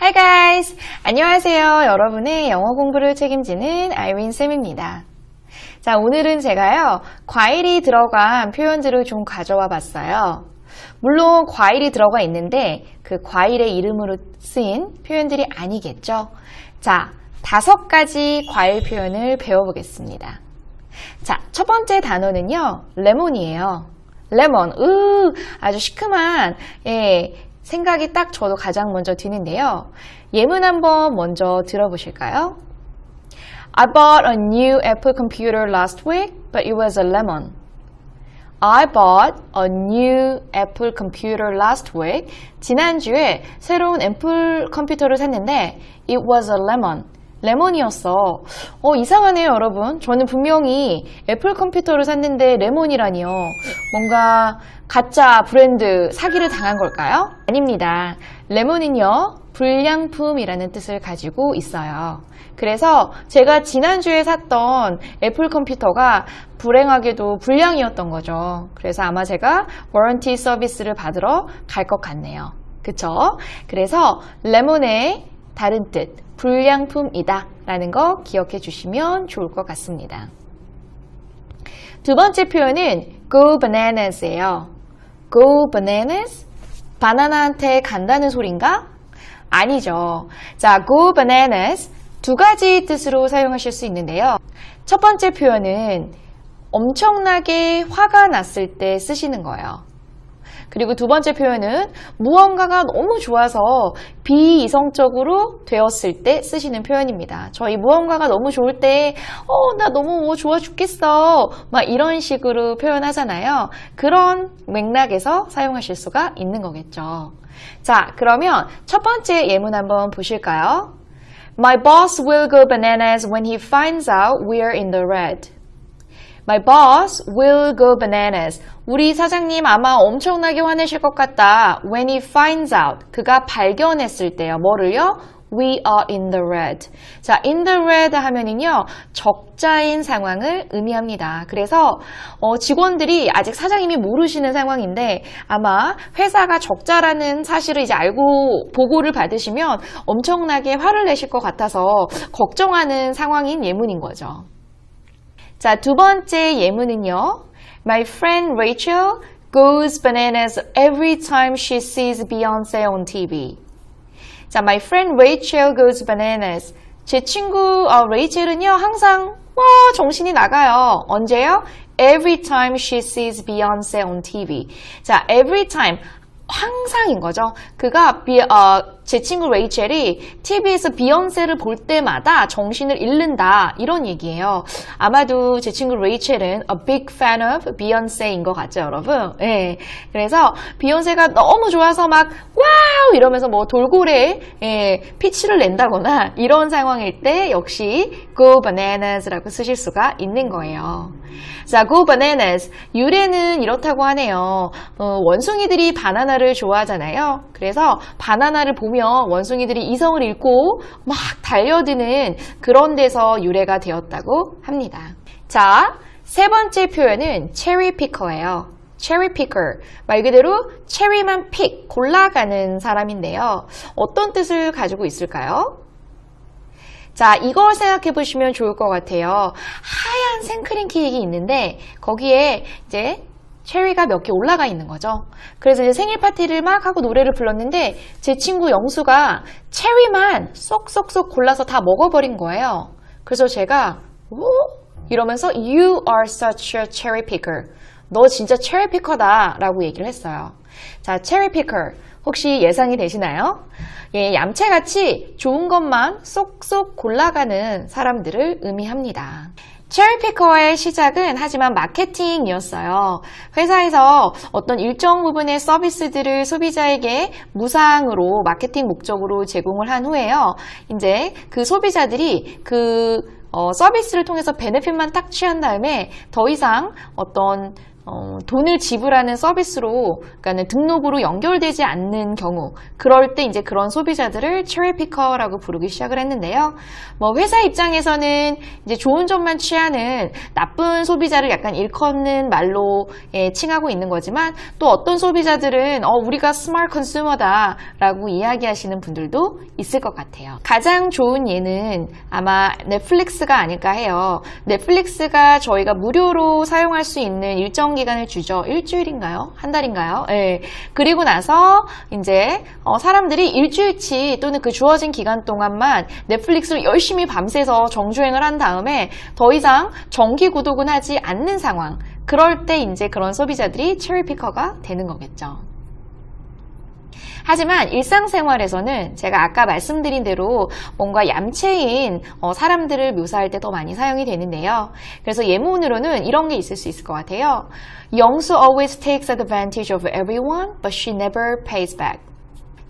Hi guys! 안녕하세요. 여러분의 영어 공부를 책임지는 아이린 쌤입니다. 자, 오늘은 제가요, 과일이 들어간 표현들을 좀 가져와 봤어요. 물론 과일이 들어가 있는데 그 과일의 이름으로 쓰인 표현들이 아니겠죠? 자, 다섯 가지 과일 표현을 배워보겠습니다. 자, 첫 번째 단어는요, 레몬이에요. 레몬, 으, 아주 시큼한, 예, 생각이 딱 저도 가장 먼저 드는데요. 예문 한번 먼저 들어보실까요? I bought a new Apple computer last week, but it was a lemon. I bought a new Apple computer last week. 지난주에 새로운 애플 컴퓨터를 샀는데 it was a lemon. 레몬이었어. 어, 이상하네요, 여러분. 저는 분명히 애플 컴퓨터를 샀는데 레몬이라니요. 뭔가 가짜 브랜드 사기를 당한 걸까요? 아닙니다. 레몬은요, 불량품이라는 뜻을 가지고 있어요. 그래서 제가 지난주에 샀던 애플 컴퓨터가 불행하게도 불량이었던 거죠. 그래서 아마 제가 워런티 서비스를 받으러 갈 것 같네요. 그쵸? 그래서 레몬의 다른 뜻, 불량품이다 라는 거 기억해 주시면 좋을 것 같습니다. 두 번째 표현은 go bananas예요. go bananas? 바나나한테 간다는 소린가? 아니죠. 자, go bananas 두 가지 뜻으로 사용하실 수 있는데요. 첫 번째 표현은 엄청나게 화가 났을 때 쓰시는 거예요. 그리고 두 번째 표현은 무언가가 너무 좋아서 비이성적으로 되었을 때 쓰시는 표현입니다. 저희 무언가가 너무 좋을 때, 어, 나 너무 뭐 좋아 죽겠어. 막 이런 식으로 표현하잖아요. 그런 맥락에서 사용하실 수가 있는 거겠죠. 자, 그러면 첫 번째 예문 한번 보실까요? My boss will go bananas when he finds out we're in the red. My boss will go bananas. 우리 사장님 아마 엄청나게 화내실 것 같다. When he finds out. 그가 발견했을 때요. 뭐를요? We are in the red. 자, in the red 하면은요, 적자인 상황을 의미합니다. 그래서, 어, 직원들이 아직 사장님이 모르시는 상황인데, 아마 회사가 적자라는 사실을 이제 알고 보고를 받으시면 엄청나게 화를 내실 것 같아서 걱정하는 상황인 예문인 거죠. 자, 두 번째 예문은요. My friend Rachel goes bananas every time she sees Beyonce on TV. 자, my friend Rachel goes bananas. 제 친구 어, 레이첼은요 항상 와 정신이 나가요. 언제요? Every time she sees Beyonce on TV. 자, every time 항상인 거죠. 그가 비, 어, 제 친구 레이첼이 TV에서 비욘세를 볼 때마다 정신을 잃는다 이런 얘기예요. 아마도 제 친구 레이첼은 a big fan of 비욘세인 것 같죠, 여러분? 예. 그래서 비욘세가 너무 좋아서 막 와우 이러면서 뭐 돌고래 예, 피치를 낸다거나 이런 상황일 때 역시 go bananas라고 쓰실 수가 있는 거예요. 자, go bananas 유래는 이렇다고 하네요. 어, 원숭이들이 바나나를 좋아하잖아요. 그래서 바나나를 보면 원숭이들이 이성을 잃고 막 달려드는 그런 데서 유래가 되었다고 합니다. 자, 세 번째 표현은 체리 피커예요. 체리 피커. 말 그대로 체리만 픽, 골라가는 사람인데요. 어떤 뜻을 가지고 있을까요? 자, 이걸 생각해 보시면 좋을 것 같아요. 하얀 생크림 케이크 있는데 거기에 이제 체리가 몇 개 올라가 있는 거죠. 그래서 이제 생일 파티를 막 하고 노래를 불렀는데 제 친구 영수가 체리만 쏙쏙쏙 골라서 다 먹어버린 거예요. 그래서 제가 오? 이러면서 You are such a cherry picker. 너 진짜 체리 피커다 라고 얘기를 했어요. 자, 체리 피커. 혹시 예상이 되시나요? 예, 얌체같이 좋은 것만 쏙쏙 골라가는 사람들을 의미합니다. 체리피커의 시작은 하지만 마케팅이었어요. 회사에서 어떤 일정 부분의 서비스들을 소비자에게 무상으로 마케팅 목적으로 제공을 한 후에요. 이제 그 소비자들이 그 어, 서비스를 통해서 베네핏만 딱 취한 다음에 더 이상 어떤 어, 돈을 지불하는 서비스로, 그러니까 등록으로 연결되지 않는 경우, 그럴 때 이제 그런 소비자들을 체리 피커라고 부르기 시작을 했는데요. 뭐 회사 입장에서는 이제 좋은 점만 취하는 나쁜 소비자를 약간 일컫는 말로 예, 칭하고 있는 거지만 또 어떤 소비자들은 어, 우리가 스마트 컨슈머다라고 이야기하시는 분들도 있을 것 같아요. 가장 좋은 예는 아마 넷플릭스가 아닐까 해요. 넷플릭스가 저희가 무료로 사용할 수 있는 일정 기간을 주죠. 일주일인가요? 한 달인가요? 예. 그리고 나서 이제 어, 사람들이 일주일치 또는 그 주어진 기간 동안만 넷플릭스를 열심히 밤새서 정주행을 한 다음에 더 이상 정기 구독은 하지 않는 상황. 그럴 때 이제 그런 소비자들이 체리피커가 되는 거겠죠. 하지만 일상생활에서는 제가 아까 말씀드린 대로 뭔가 얌체인 어, 사람들을 묘사할 때 더 많이 사용이 되는데요. 그래서 예문으로는 이런 게 있을 수 있을 것 같아요. 영수 always takes advantage of everyone, but she never pays back.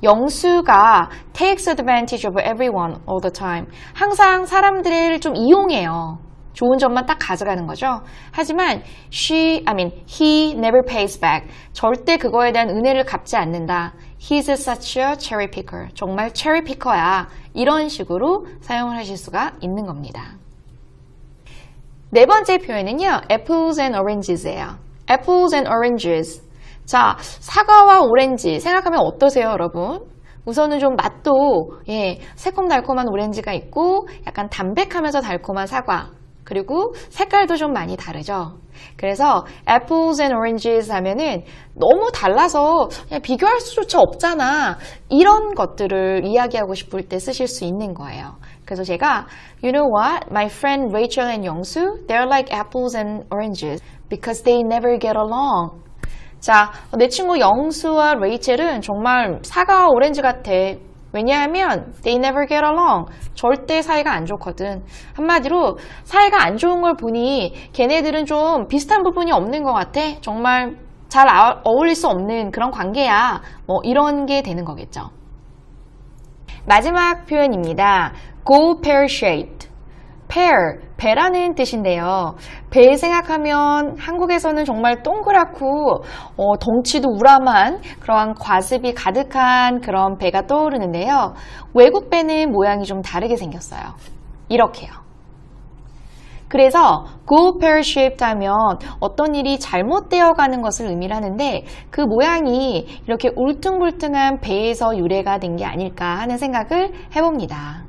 영수가 takes advantage of everyone all the time. 항상 사람들을 좀 이용해요. 좋은 점만 딱 가져가는 거죠. 하지만 she, I mean, he never pays back. 절대 그거에 대한 은혜를 갚지 않는다. He's such a cherry picker. 정말 cherry picker야. 이런 식으로 사용을 하실 수가 있는 겁니다. 네 번째 표현은요. apples and oranges예요. apples and oranges. 자, 사과와 오렌지 생각하면 어떠세요, 여러분? 우선은 좀 맛도 예, 새콤달콤한 오렌지가 있고 약간 담백하면서 달콤한 사과. 그리고 색깔도 좀 많이 다르죠. 그래서 apples and oranges 하면은 너무 달라서 그냥 비교할 수조차 없잖아. 이런 것들을 이야기하고 싶을 때 쓰실 수 있는 거예요. 그래서 제가 You know what? My friend Rachel and 영수, they're like apples and oranges because they never get along. 자, 내 친구 영수와 레이첼은 정말 사과와 오렌지 같아. 왜냐하면 they never get along. 절대 사이가 안 좋거든. 한마디로 사이가 안 좋은 걸 보니 걔네들은 좀 비슷한 부분이 없는 것 같아. 정말 잘 아- 어울릴 수 없는 그런 관계야. 뭐 이런 게 되는 거겠죠. 마지막 표현입니다. go pear-shaped. pear, 배라는 뜻인데요. 배 생각하면 한국에서는 정말 동그랗고 어, 덩치도 우람한 그러한 과습이 가득한 그런 배가 떠오르는데요. 외국 배는 모양이 좀 다르게 생겼어요. 이렇게요. 그래서 go pear-shaped 하면 어떤 일이 잘못되어 가는 것을 의미를 하는데 그 모양이 이렇게 울퉁불퉁한 배에서 유래가 된 게 아닐까 하는 생각을 해봅니다.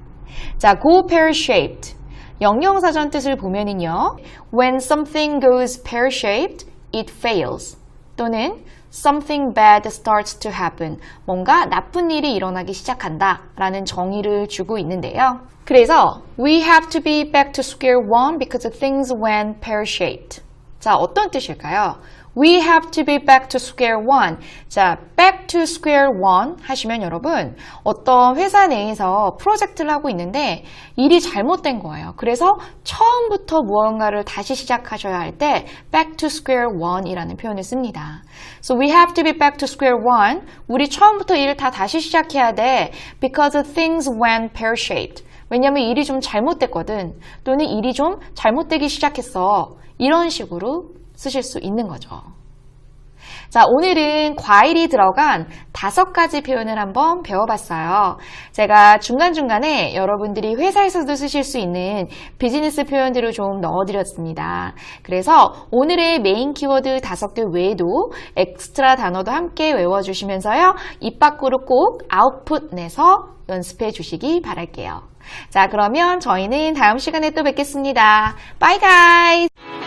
자, go pear-shaped. 영영사전 뜻을 보면은요. When something goes pear-shaped, it fails. 또는 something bad starts to happen. 뭔가 나쁜 일이 일어나기 시작한다 라는 정의를 주고 있는데요. 그래서 we have to be back to square one because things went pear-shaped. 자, 어떤 뜻일까요? We have to be back to square one. 자, back to square one 하시면 여러분 어떤 회사 내에서 프로젝트를 하고 있는데 일이 잘못된 거예요. 그래서 처음부터 무언가를 다시 시작하셔야 할 때 back to square one이라는 표현을 씁니다. So we have to be back to square one. 우리 처음부터 일을 다 다시 시작해야 돼. Because things went pear-shaped. 왜냐면 일이 좀 잘못됐거든. 또는 일이 좀 잘못되기 시작했어. 이런 식으로 쓰실 수 있는 거죠. 자, 오늘은 과일이 들어간 다섯 가지 표현을 한번 배워봤어요. 제가 중간중간에 여러분들이 회사에서도 쓰실 수 있는 비즈니스 표현들을 좀 넣어드렸습니다. 그래서 오늘의 메인 키워드 다섯 개 외에도 엑스트라 단어도 함께 외워주시면서요. 입 밖으로 꼭 아웃풋 내서 연습해 주시기 바랄게요. 자, 그러면 저희는 다음 시간에 또 뵙겠습니다. Bye guys!